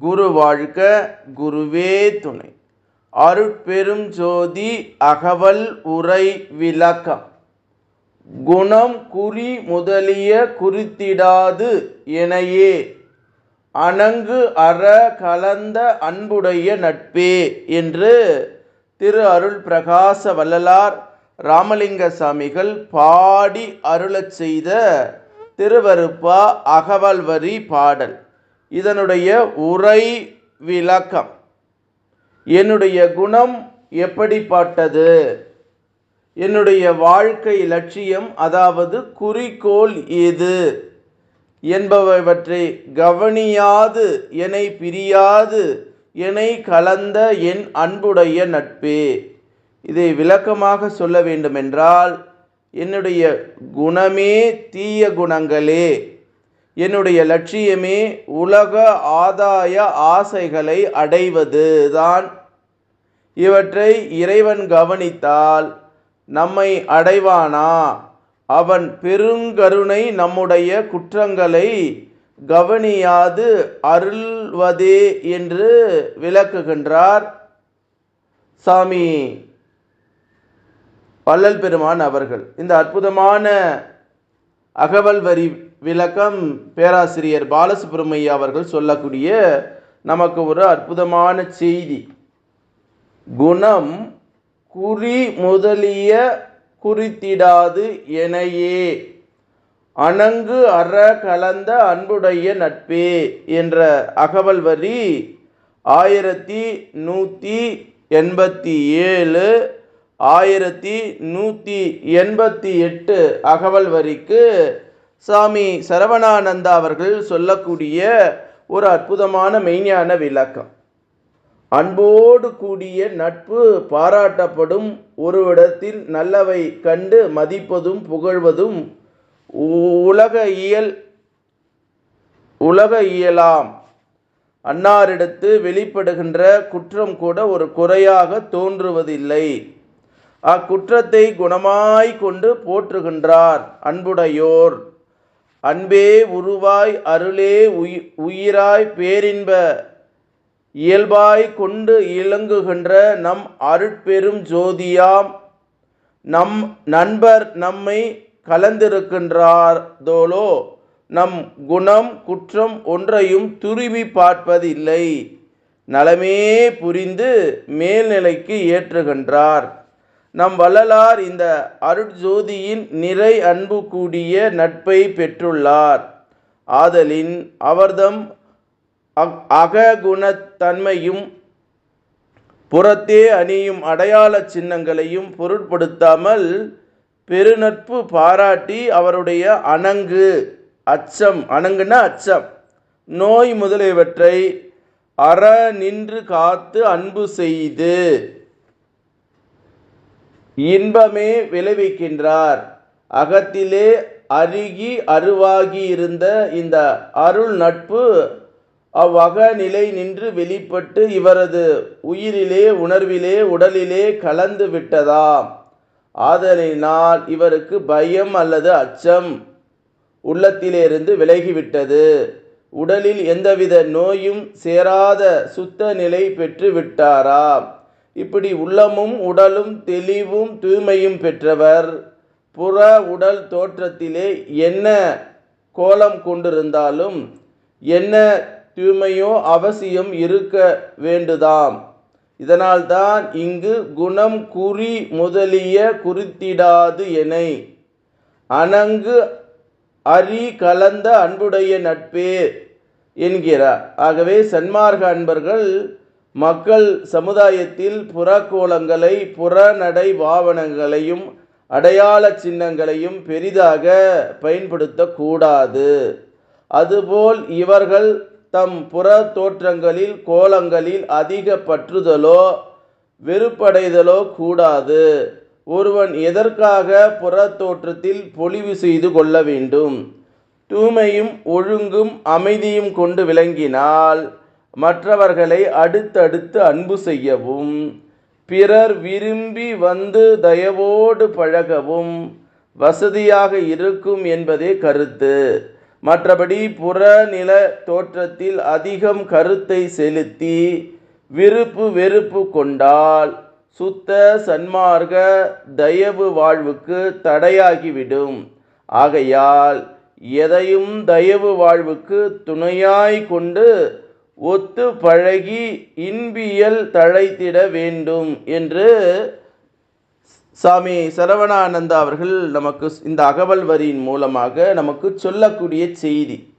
குரு வாழ்க குருவே துணை. அருட்பெரும் ஜோதி அகவல் உரை விளக்கம். குணம் குறி முதலிய குறித்திடாது எனையே. அணங்கு அற கலந்த அன்புடைய நட்பே என்று திரு அருள் பிரகாச வள்ளலார் ராமலிங்க சாமிகள் பாடி அருளச் செய்த திருவருப்பா அகவல் வரி பாடல். இதனுடைய உரை விளக்கம். என்னுடைய குணம் எப்படிப்பட்டது? என்னுடைய வாழ்க்கை லட்சியம் அதாவது குறிக்கோள் எது? என்பவற்றை கவனியாது என்னை பிரியாது என்னை கலந்த என் அன்புடைய நட்பே. இதை விளக்கமாக சொல்ல வேண்டுமென்றால் என்னுடைய குணமே தீய குணங்களே. என்னுடைய லட்சியமே உலக ஆதாய ஆசைகளை அடைவது தான் இவற்றை இறைவன் கவனித்தால் நம்மை அடைவானா? அவன் பெருங்கருணை நம்முடைய குற்றங்களை கவனியாது அருள்வதே என்று விளக்குகின்றார். சாமி வள்ளல் பெருமான் அவர்கள். இந்த அற்புதமான அகவல் வரி விளக்கம் பேராசிரியர் பாலசுப்ரமணிய அவர்கள் சொல்லக்கூடிய நமக்கு ஒரு அற்புதமான செய்தி. குணம் குறி முதலிய குறித்திடாது எனையே. அணங்கு அற கலந்த அன்புடைய நட்பே என்ற அகவல் வரி ஆயிரத்தி நூற்றி எண்பத்தி ஏழு ஆயிரத்தி நூற்றி எண்பத்தி எட்டு அகவல் வரிக்கு சாமி சரவணானந்தா அவர்கள் சொல்லக்கூடிய ஒரு அற்புதமான மெய்ஞான விளக்கம். அன்போடு கூடிய நட்பு பாராட்டப்படும் ஒருவிடத்தில் நல்லவை கண்டு மதிப்பதும் புகழ்வதும் உலக இயல் உலக இயலாம். அன்னாரிடத்து வெளிப்படுகின்ற குற்றம் கூட ஒரு குறையாக தோன்றுவதில்லை. அக்குற்றத்தை குணமாய் கொண்டு போற்றுகின்றார் அன்புடையோர். அன்பே உருவாய் அருளே உயி உயிராய் பேரின்ப இயல்பாய் கொண்டு இலங்குகின்ற நம் அருட்பெரும் ஜோதியாம். நம் நண்பர் நம்மை கலந்திருக்கின்றார்தோலோ நம் குணம் குற்றம் ஒன்றையும் துருவி பார்ப்பதில்லை. நலமே புரிந்து மேல்நிலைக்கு ஏற்றுகின்றார். நம் வள்ளலார் இந்த அருட்ஜோதியின் நிறை அன்பு கூடிய நட்பை பெற்றுள்ளார். ஆதலின் அவர்தம் அககுணத்தன்மையும் புறத்தே அணியும் அடையாள சின்னங்களையும் பொருட்படுத்தாமல் பெருநட்பு பாராட்டி அவருடைய அணங்கு அச்சம். அணங்குன அச்சம். நோய் முதலியவற்றை அற நின்று காத்து அன்பு செய்து இன்பமே விளைவிக்கின்றார். அகத்திலே அருகி அருவாகி இருந்த இந்த அருள் நட்பு அவ்வக நிலை நின்று வெளிப்பட்டு இவரது உயிரிலே உணர்விலே உடலிலே கலந்து விட்டதாம். ஆதலினால் இவருக்கு பயம் அல்லது அச்சம் உள்ளத்திலிருந்து விலகிவிட்டது. உடலில் எந்தவித நோயும் சேராத சுத்த நிலை பெற்று விட்டாராம் இப்படி உள்ளமும் உடலும் தெளிவும் தூய்மையும் பெற்றவர். புற உடல் தோற்றத்திலே என்ன கோலம் கொண்டிருந்தாலும் என்ன தூய்மையோ அவசியம் இருக்க வேண்டுதாம். இதனால்தான் இங்கு குணம் குறி முதலிய குறித்திடாது எனை அணங்கு அரி கலந்த அன்புடைய நட்பே என்கிறார். ஆகவே சன்மார்க்க அன்பர்கள் மக்கள் சமுதாயத்தில் புறக்கோலங்களை புறநடை பாவனங்களையும் அடையாள சின்னங்களையும் பெரிதாக பயன்படுத்தக்கூடாது. அதுபோல் இவர்கள் தம் புற தோற்றங்களில் கோலங்களில் அதிக பற்றுதலோ வெறுப்படைதலோ கூடாது. ஒருவன் எதற்காக புற தோற்றத்தில் பொலிவு செய்து கொள்ள வேண்டும்? தூய்மையும் ஒழுங்கும் அமைதியும் கொண்டு விளங்கினால் மற்றவர்களை அடுத்தடுத்து அன்பு செய்யவும் பிறர் விரும்பி வந்து தயவோடு பழகவும் வசதியாக இருக்கும் என்பதே கருத்து. மற்றபடி புறநில தோற்றத்தில் அதிகம் கருத்தை செலுத்தி விருப்பு வெறுப்பு கொண்டால் சுத்த சன்மார்க்க தயவு வாழ்வுக்கு தடையாகிவிடும். ஆகையால் எதையும் தயவு வாழ்வுக்கு துணையாய் கொண்டு ஒத்து பழகி இன்பியல் தழைத்திட வேண்டும் என்று சாமி சரவணானந்தா அவர்கள் நமக்கு இந்த அகவல் வரியின் மூலமாக நமக்கு சொல்லக்கூடிய செய்தி.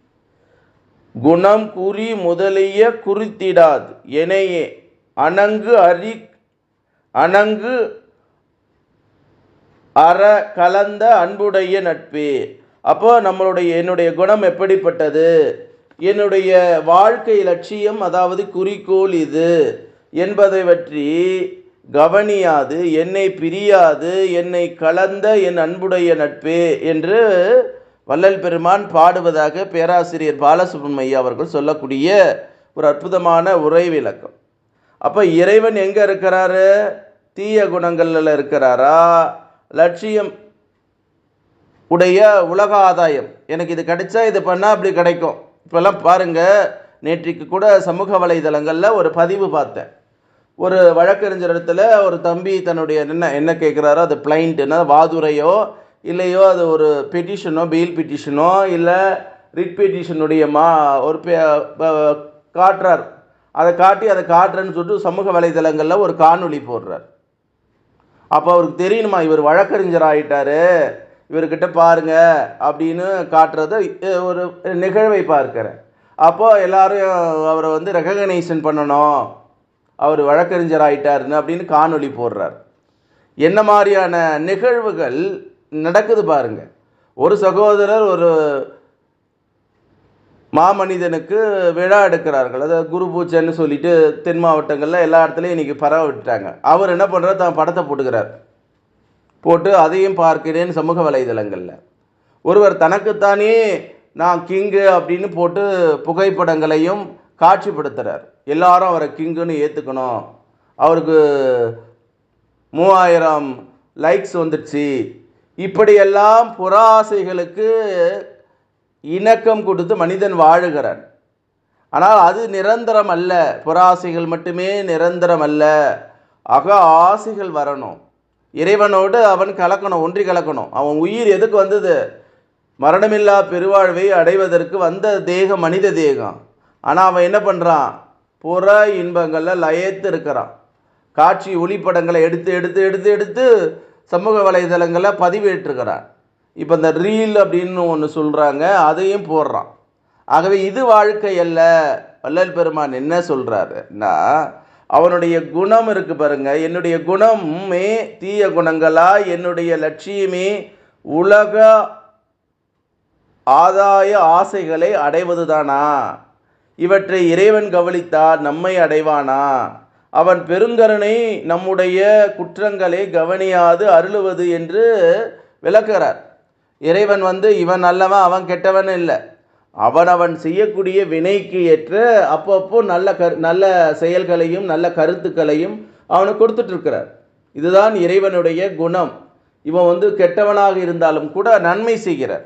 குணம் குறி முதலிய குறித்திடாது. எனையே அணங்கு அறி அணங்கு அற கலந்த அன்புடைய நட்பே. அப்போ நம்மளுடைய என்னுடைய குணம் எப்படிப்பட்டது? என்னுடைய வாழ்க்கை லட்சியம் அதாவது குறிக்கோள் இது என்பதை பற்றி கவனியாது என்னை பிரியாது என்னை கலந்த என் அன்புடைய நட்பே என்று வள்ளல் பெருமான் பாடுவதாக பேராசிரியர் பாலசுப்ரமணிய அவர்கள் சொல்லக்கூடிய ஒரு அற்புதமான உரை விளக்கம். அப்போ இறைவன் எங்கே இருக்கிறாரு? தீய குணங்களில் இருக்கிறாரா? லட்சியம் உடைய உலக ஆதாயம் எனக்கு இது கிடைச்சா இது பண்ணால் அப்படி கிடைக்கும். இப்போல்லாம் பாருங்கள் நேற்றைக்கு கூட சமூக வலைதளங்களில் ஒரு பதிவு பார்த்தேன். ஒரு வழக்கறிஞர் இடத்துல ஒரு தம்பி தன்னுடைய என்ன என்ன கேட்குறாரோ அது பிளைண்ட்டுன்னா வாதுரையோ இல்லையோ அது ஒரு பெட்டிஷனோ பெயில் பெட்டிஷனோ இல்லை ரிட் பெட்டிஷனுடைய மா ஒரு காட்டுறார். அதை காட்டி அதை காட்டுறேன்னு சொல்லிட்டு சமூக வலைதளங்களில் ஒரு காணொளி போடுறார். அப்போ அவருக்கு தெரியணுமா இவர் வழக்கறிஞர் ஆகிட்டாரு இவர்கிட்ட பாருங்க அப்படின்னு காட்டுறத ஒரு நிகழ்வை பார்க்கிறேன். அப்போது எல்லாரும் அவரை வந்து ரெகக்னைசன் பண்ணணும். அவர் வழக்கறிஞர் ஆயிட்டாருன்னு அப்படின்னு காணொளி போடுறார். என்ன மாதிரியான நிகழ்வுகள் நடக்குது பாருங்க. ஒரு சகோதரர் ஒரு மாமனிதனுக்கு விழா எடுக்கிறார்கள். அதாவது குரு பூஜைன்னு சொல்லிட்டு தென் மாவட்டங்களில் எல்லா இடத்துலையும் இன்றைக்கி பரவ விட்டுட்டாங்க. அவர் என்ன பண்ணுறார் தான் படத்தை போட்டுக்கிறார். போட்டு அதையும் பார்க்கிறேன் சமூக வலைதளங்களில். ஒருவர் தனக்குத்தானே நான் கிங்கு அப்படின்னு போட்டு புகைப்படங்களையும் காட்சிப்படுத்துகிறார் எல்லாரும் அவரை கிங்குன்னு ஏற்றுக்கணும் அவருக்கு மூவாயிரம் லைக்ஸ் வந்துடுச்சு. இப்படியெல்லாம் புறாசைகளுக்கு இணக்கம் கொடுத்து மனிதன் வாழுகிறான். ஆனால் அது நிரந்தரம் அல்ல. புறாசைகள் மட்டுமே நிரந்தரம் அல்ல. அக ஆசைகள் வரணும். இறைவனோடு அவன் கலக்கணும் ஒன்றி கலக்கணும். அவன் உயிர் எதுக்கு வந்தது? மரணமில்லா பெருவாழ்வை அடைவதற்கு வந்த தேகம் மனித தேகம். ஆனால் அவன் என்ன பண்ணுறான் புற இன்பங்களில் லயத்து இருக்கிறான். காட்சி ஒளிப்படங்களை எடுத்து எடுத்து எடுத்து எடுத்து சமூக வலைதளங்களில் பதிவேற்றுக்கிறான் இப்போ இந்த ரீல் அப்படின்னு ஒன்று சொல்கிறாங்க அதையும் போடுறான். ஆகவே இது வாழ்க்கை அல்ல. வள்ளல் பெருமான் என்ன சொல்கிறாருன்னா அவனுடைய குணம் இருக்கு பாருங்க. என்னுடைய குணமே தீய குணங்களா? என்னுடைய லட்சியமே உலக ஆதாய ஆசைகளை அடைவதுதானா? இவற்றை இறைவன் கவனித்தால் நம்மை அடைவானா? அவன் பெருங்கருணை நம்முடைய குற்றங்களை கவனியாது அருளுவது என்று விளக்குகிறார். இறைவன் வந்து இவன் நல்லவன் அவன் கெட்டவன் இல்லை. அவனவன் செய்யக்கூடிய வினைக்கு ஏற்ற அப்பப்போ நல்ல கரு நல்ல செயல்களையும் நல்ல கருத்துக்களையும் அவனுக்கு கொடுத்துட்ருக்கிறார் இதுதான் இறைவனுடைய குணம். இவன் வந்து கெட்டவனாக இருந்தாலும் கூட நன்மை செய்கிறார்.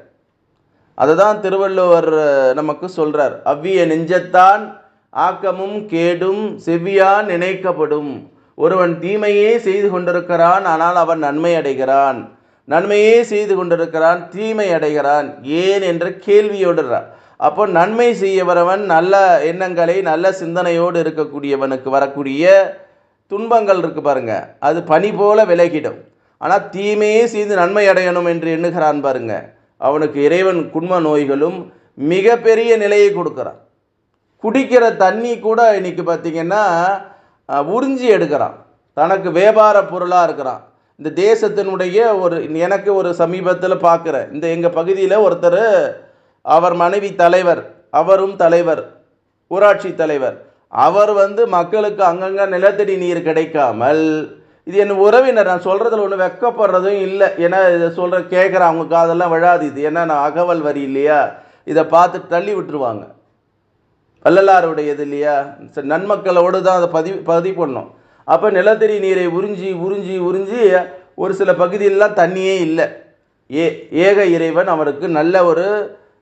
அதுதான் திருவள்ளுவர் நமக்கு சொல்கிறார் அவ்விய நெஞ்சத்தான் ஆக்கமும் கேடும் செவ்வியான் நினைக்கப்படும். ஒருவன் தீமையே செய்து கொண்டிருக்கிறான் ஆனால் அவன் நன்மை அடைகிறான். நன்மையே செய்து கொண்டிருக்கிறான் தீமை அடைகிறான். ஏன் என்ற கேள்வியோடுறான் அப்போ நன்மை செய்ய வரவன் நல்ல எண்ணங்களை நல்ல சிந்தனையோடு இருக்கக்கூடியவனுக்கு வரக்கூடிய துன்பங்கள் இருக்கு பாருங்க. அது பனி போல விலகிடும். ஆனால் தீமையே செய்து நன்மை அடையணும் என்று எண்ணுகிறான் பாருங்க. அவனுக்கு இறைவன் குண்ம நோய்களும் மிகப்பெரிய நிலையை கொடுக்குறான். குடிக்கிற தண்ணி கூட இன்னைக்கு பார்த்தீங்கன்னா உறிஞ்சி எடுக்கிறான். தனக்கு வியாபார பொருளாக இருக்கிறான். இந்த தேசத்தினுடைய ஒரு எனக்கு ஒரு சமீபத்தில் பார்க்குறேன் இந்த எங்கள் பகுதியில் ஒருத்தர் அவர் மனைவி தலைவர் அவரும் தலைவர் ஊராட்சி தலைவர். அவர் வந்து மக்களுக்கு அங்கங்கே நிலத்தடி நீர் கிடைக்காமல் இது என் உறவினர் நான் சொல்கிறதுல ஒன்று வெக்கப்படுறதும் இல்லை. ஏன்னா இதை சொல்கிற கேட்குற அவங்க காதெல்லாம் விழாது இது. ஏன்னா நான் அகவல் வரி இல்லையா? இதை பார்த்து தள்ளி விட்டுருவாங்க. வள்ளலாருடைய இது இல்லையா? சரி, நன்மக்களோடு தான் அதை பதிவு பதிவு பண்ணோம். அப்போ நிலத்தடி நீரை உறிஞ்சி உறிஞ்சி உறிஞ்சி ஒரு சில பகுதியிலலாம் தண்ணியே இல்லை. ஏ ஏக இறைவன் அவருக்கு நல்ல ஒரு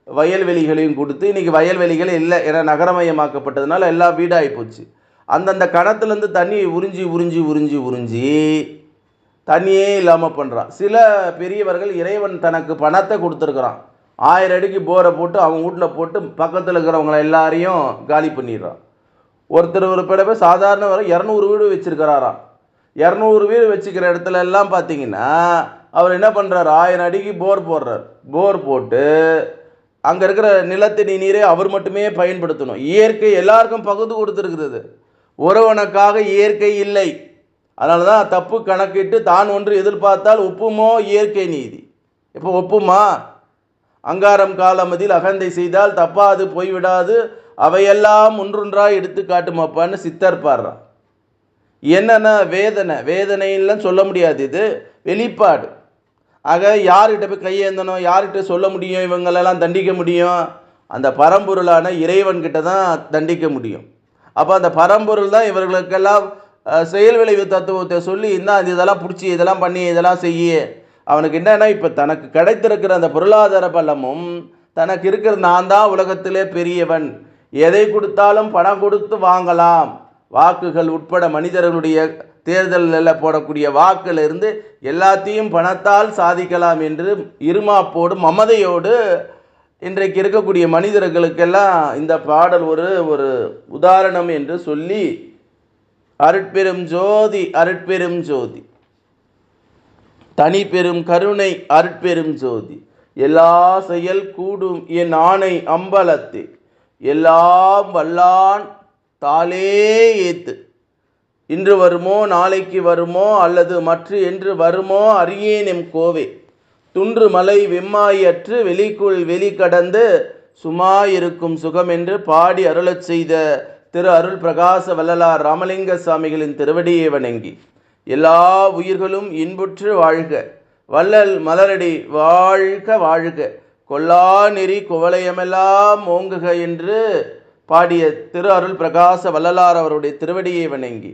வயல்வெளிகளையும் கொடுத்து இன்றைக்கி வயல்வெளிகளே இல்லை ஏன்னா நகரமயமாக்கப்பட்டதுனால எல்லாம் வீடாகி போச்சு. அந்தந்த கணத்துலேருந்து தண்ணியை உறிஞ்சி உறிஞ்சி உறிஞ்சி உறிஞ்சி தண்ணியே இல்லாமல் பண்ணுறான் சில பெரியவர்கள் இறைவன் தனக்கு பணத்தை கொடுத்துருக்குறான். ஆயிரம் அடிக்கு போரை போட்டு அவங்க வீட்டில் போட்டு பக்கத்தில் இருக்கிறவங்கள எல்லாரையும் காலி பண்ணிடுறான் ஒருத்தர் ஒரு பிறகு சாதாரண வரை இரநூறு வீடு வச்சுருக்கிறாராம் இரநூறு வீடு வச்சுக்கிற இடத்துல எல்லாம் பார்த்தீங்கன்னா அவர் என்ன பண்ணுறாரு ஆயிரம் அடிக்கு போர் போடுறார். போர் போட்டு அங்கே இருக்கிற நிலத்தடி நீரை அவர் மட்டுமே பயன்படுத்தணும். இயற்கை எல்லாருக்கும் பகுத்து கொடுத்துருக்குது ஒருவனுக்காக இயற்கை இல்லை. அதனால தான் தப்பு கணக்கிட்டு தான் ஒன்று எதிர்பார்த்தால் ஒப்புமோ இயற்கை நீதி. இப்போ ஒப்புமா? அங்காரம் காலமதில் அகந்தை செய்தால் தப்பாது போய்விடாது. அவையெல்லாம் ஒன்றொன்றாக எடுத்து காட்டுமாப்பான்னு சித்தர் பாடுறான். என்னென்ன வேதனை. வேதனைலாம் சொல்ல முடியாது இது. வெளிப்பாடு. ஆக யார்கிட்ட போய் கையேந்தணும்? யார்கிட்ட சொல்ல முடியும்? இவங்களெல்லாம் தண்டிக்க முடியும். அந்த பரம்பொருளான இறைவன்கிட்ட தான் தண்டிக்க முடியும். அப்போ அந்த பரம்பொருள் தான் இவர்களுக்கெல்லாம் செயல் விளைவு தத்துவத்தை சொல்லி இன்னும் இதெல்லாம் பிடிச்சி இதெல்லாம் பண்ணி இதெல்லாம் செய்ய. அவனுக்கு என்னென்னா இப்போ தனக்கு கிடைத்திருக்கிற அந்த பொருளாதார பலமும் தனக்கு இருக்கிற நான் தான் உலகத்திலே பெரியவன். எதை கொடுத்தாலும் பணம் கொடுத்து வாங்கலாம். வாக்குகள் உட்பட மனிதர்களுடைய தேர்தலில் போடக்கூடிய வாக்கில் இருந்து எல்லாத்தையும் பணத்தால் சாதிக்கலாம் என்று இருமாப்போடு மமதையோடு இன்றைக்கு இருக்கக்கூடிய மனிதர்களுக்கெல்லாம் இந்த பாடல் ஒரு ஒரு உதாரணம் என்று சொல்லி அருட்பெரும் ஜோதி அருட்பெரும் ஜோதி. தனி பெரும் கருணை அருட்பெரும் ஜோதி. எல்லா செயல் கூடும் என் ஆணை அம்பலத்து எல்லாம் வல்லான் தாளே ஏத்து. இன்று வருமோ நாளைக்கு வருமோ அல்லது மற்ற என்று வருமோ அறியேன் எம் கோவே. துன்று மலை வெம்மாயற்று வெளிக்குள் வெளி கடந்து சுமாயிருக்கும் சுகம் என்று பாடி அருளச் செய்த திரு அருள் பிரகாச வள்ளலார் ராமலிங்க சுவாமிகளின் திருவடியை வணங்கி எல்லா உயிர்களும் இன்புற்று வாழ்க. வள்ளல் மலரடி வாழ்க வாழ்க. கொல்லா நெறி குவளையமெல்லாம் ஓங்குக என்று பாடிய திரு அருள் பிரகாச வள்ளலார் அவருடைய திருவடியை வணங்கி